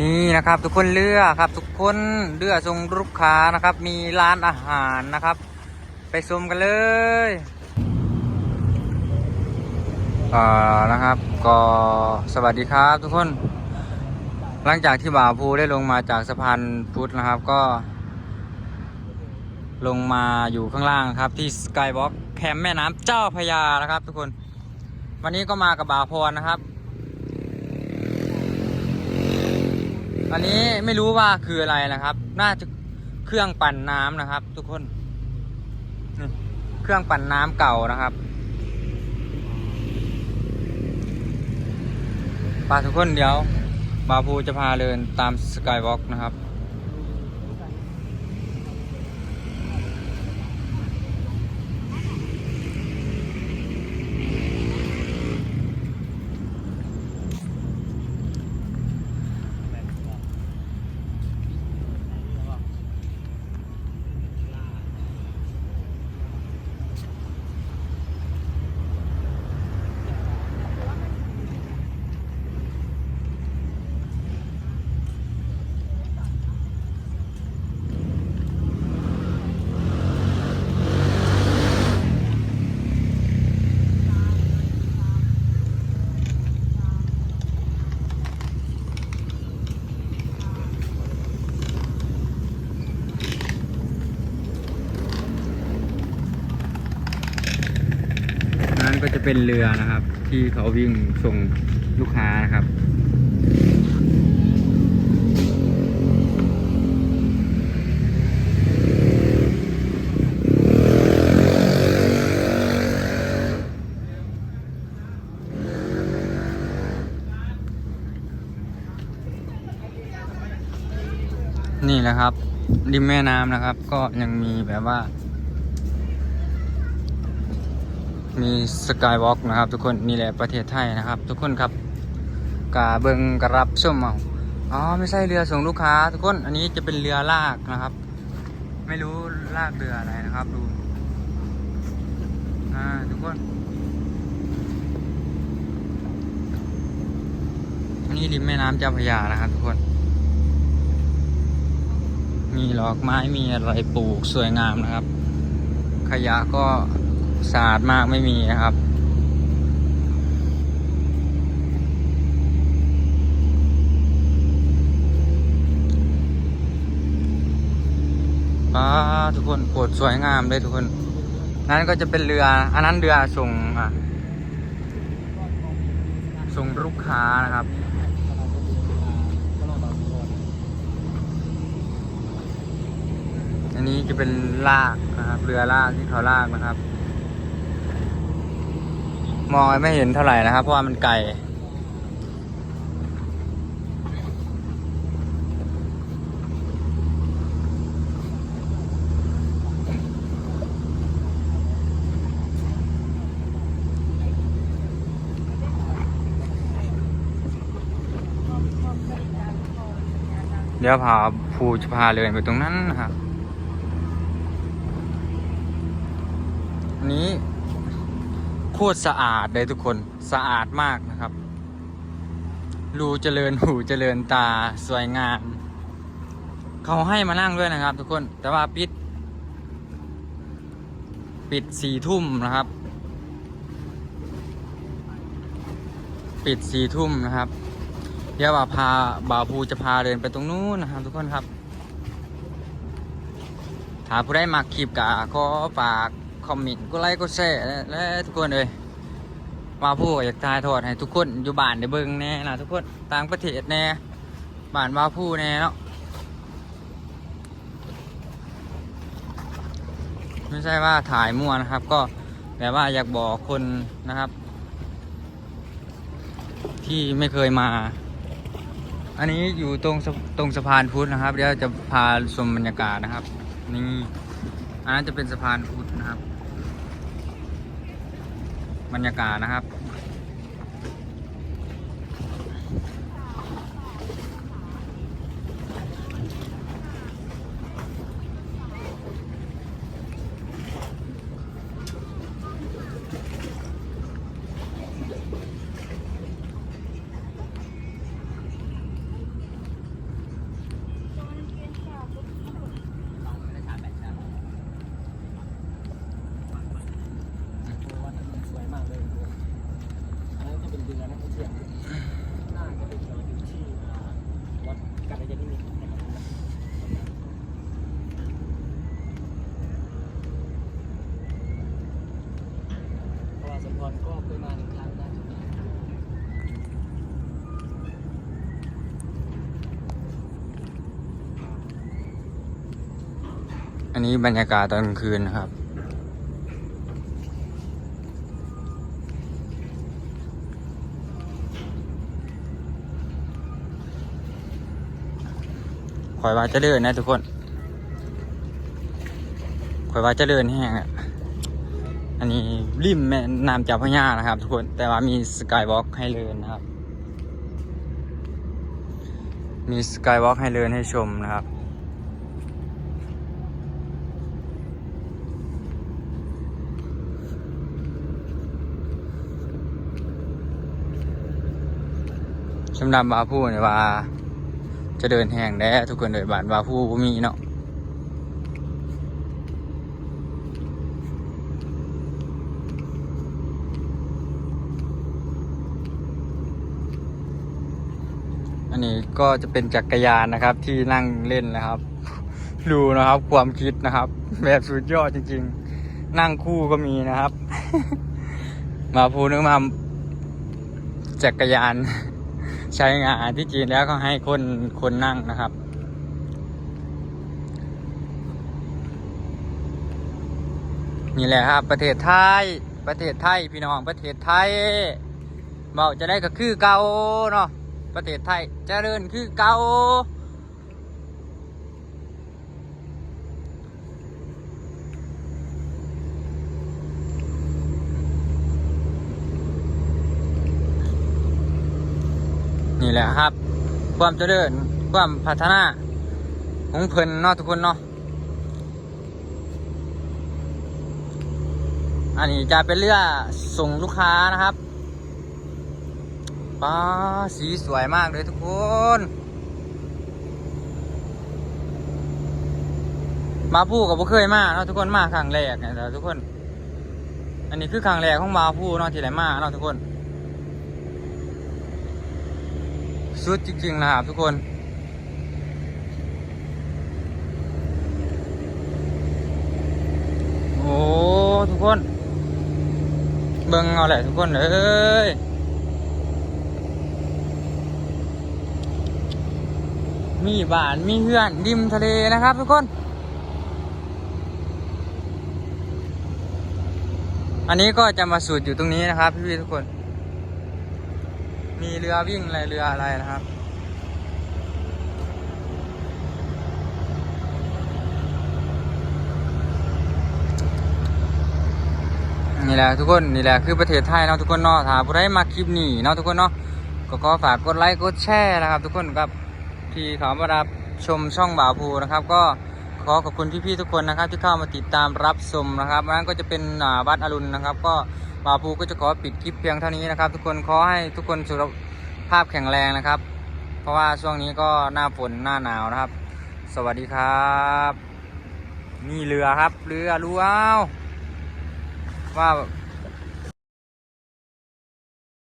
นี่นะครับทุกคนเรือครับ ทุกคนเรือส่งลูกค้านะครับ มีร้านอาหารนะครับ ไปชมกันเลยอ่านะครับ ก็สวัสดีครับทุกคน หลังจากที่บ่าวภูได้ลงมาจากสะพานพุทธนะครับก็ ลงมาอยู่ข้างล่างครับ ที่สกายวอล์กแคมป์แม่น้ำเจ้าพยานะครับ ทุกคน วันนี้ก็มากับบ่าวพรนะครับ อันนี้ไม่รู้ว่าคืออะไรนะครับ น่าจะเครื่องปั่นน้ำนะครับ ทุกคน เครื่องปั่นน้ำเก่านะครับปาทุกคนเดี๋ยวบาภูจะพาเดินตามสกายวอล์กนะครับ เป็นเรือนะครับ ที่เขาวิ่งส่งลูกค้านะครับนี่แหละครับ ริมแม่น้ำนะครับ ก็ยังมีแบบว่า มีสกายวอล์กนะครับ ทุกคนนี่แหละประเทศไทยนะครับ ทุกคนครับกาเบิงกระรับส้มเอาอ๋อไม่ใช่เรือส่งลูกค้า ทุกคนอันนี้จะเป็นเรือลากนะครับ ไม่รู้ลากเรืออะไรนะครับดูอ่าทุกคนอันนี้ริมแม่น้ำเจ้าพระยานะครับ ทุกคน มีดอกไม้มีอะไรปลูกสวยงามนะครับ ขยะก็ สะอาดมากไม่มีนะครับป้าทุกคนโคตรสวยงามเลยทุกคน นั้นก็จะเป็นเรือ อันนั้นเรือส่งส่งลูกค้านะครับอันนี้จะเป็นลากนะครับ เรือลากที่เขาลากนะครับ มองไม่เห็นเท่าไหร่นะครับ เพราะว่ามันไกลเดี๋ยวพาภูจะพาเดินไปตรงนั้นนะครับนี้ โคตรสะอาดเลยทุกคนสะอาดมากนะครับ รูเจริญหูเจริญตาสวยงามเขาให้มานั่งด้วยนะครับ ทุกคนแต่ว่าปิด ปิดสี่ทุ่มนะครับ ปิดสี่ทุ่มนะครับ เดี๋ยวบ่าพาบ่าวภูจะพาเดินไปตรงนู้นนะครับ ทุกคนครับถ้าผู้ได้มาคลิปกะก็ฝาก คอมเมนต์ก็ไลค์ก็แชร์และทุกคนเลยมาผู้อยากทายทอดให้ทุกคนอยู่บ้านได้เบิ่งแน่นะทุกคนต่างประเทศแน่บ้านว่าผู้แน่เนาะไม่ใช่ว่าถ่ายมั่วนะครับ ก็แต่ว่าอยากบอกคนนะครับ ที่ไม่เคยมา อันนี้อยู่ตรงตรงสะพานพุทธนะครับ เดี๋ยวจะพาชมบรรยากาศนะครับ นี่อันนั้นจะเป็นสะพานพุทธนะครับ บรรยากาศนะครับ นี้บรรยากาศตอนกลางคืนนะครับ คอยว่าจะเลื่อนนะทุกคน คอยว่าจะเลื่อนแห้งอะ อันนี้ริมแม่น้ำเจ้าพระยานะครับ ทุกคน แต่ว่ามีสกายวอล์กให้เลื่อนนะครับ มีสกายวอล์กให้เลื่อนให้ชมนะครับ สำหรับบาพูเนี่ยว่า จะเดินแห่งได้ทุกคนเลยบานบาพูบ่มีเนาะอันนี้ก็จะเป็นจักรยานนะครับที่นั่งเล่นนะครับ ดูนะครับความคิดนะครับ แบบสุดยอดจริง ๆ นั่งคู่ก็มีนะครับ มาพูนึกมาจักรยาน ใช้งานที่จีนแล้วก็ให้คนคนนั่งนะครับ นี่แหละครับ ประเทศไทย ประเทศไทยพี่น้องประเทศไทยเบาจะได้ก็คือเก่าเนาะประเทศไทยเจริญคือเก่า นี่แหละครับ ความเจริญความพัฒนาของเพิ่นเนาะทุกคนเนาะอันนี้จะเป็นเรือส่งลูกค้านะครับป้าสีสวยมากเลยทุกคน มาพูกับบ่เคยมาเนาะทุกคนมาครั้งแรกเนี่ยแต่ทุกคน อันนี้คือครั้งแรกของมาพูเนาะที่ไหนมาเนาะทุกคน สุดจริงๆนะครับทุกคนโอ้ทุกคน เบิ่งเอาแหละทุกคนเอ้ยมีบ้านมีเฮือนริมทะเลนะครับทุกคน อันนี้ก็จะมาสูตรอยู่ตรงนี้นะครับพี่ๆทุกคน มีเรือวิ่งอะไรเรืออะไรนะครับ นี่แหละทุกคนนี่แหละคือประเทศไทยเนาะทุกคนเนาะถ้าผู้ใดมาคลิปนี้เนาะทุกคนเนาะก็ขอฝากกดไลค์กดแชร์นะครับ ทุกคนครับที่เขามารับชมช่องบ่าวภูนะครับ ก็ขอขอบคุณพี่ๆทุกคนนะครับ ที่เข้ามาติดตามรับชมนะครับนั้นก็จะเป็นอ่าวัดอรุณนะครับ ก็ บาวภูก็จะขอปิดคลิปเพียงเท่านี้นะครับ ทุกคนขอให้ทุกคนสุขภาพแข็งแรงนะครับ เพราะว่าช่วงนี้ก็หน้าฝนหน้าหนาวนะครับ สวัสดีครับ นี่เรือครับ เรือรู้เอาว่า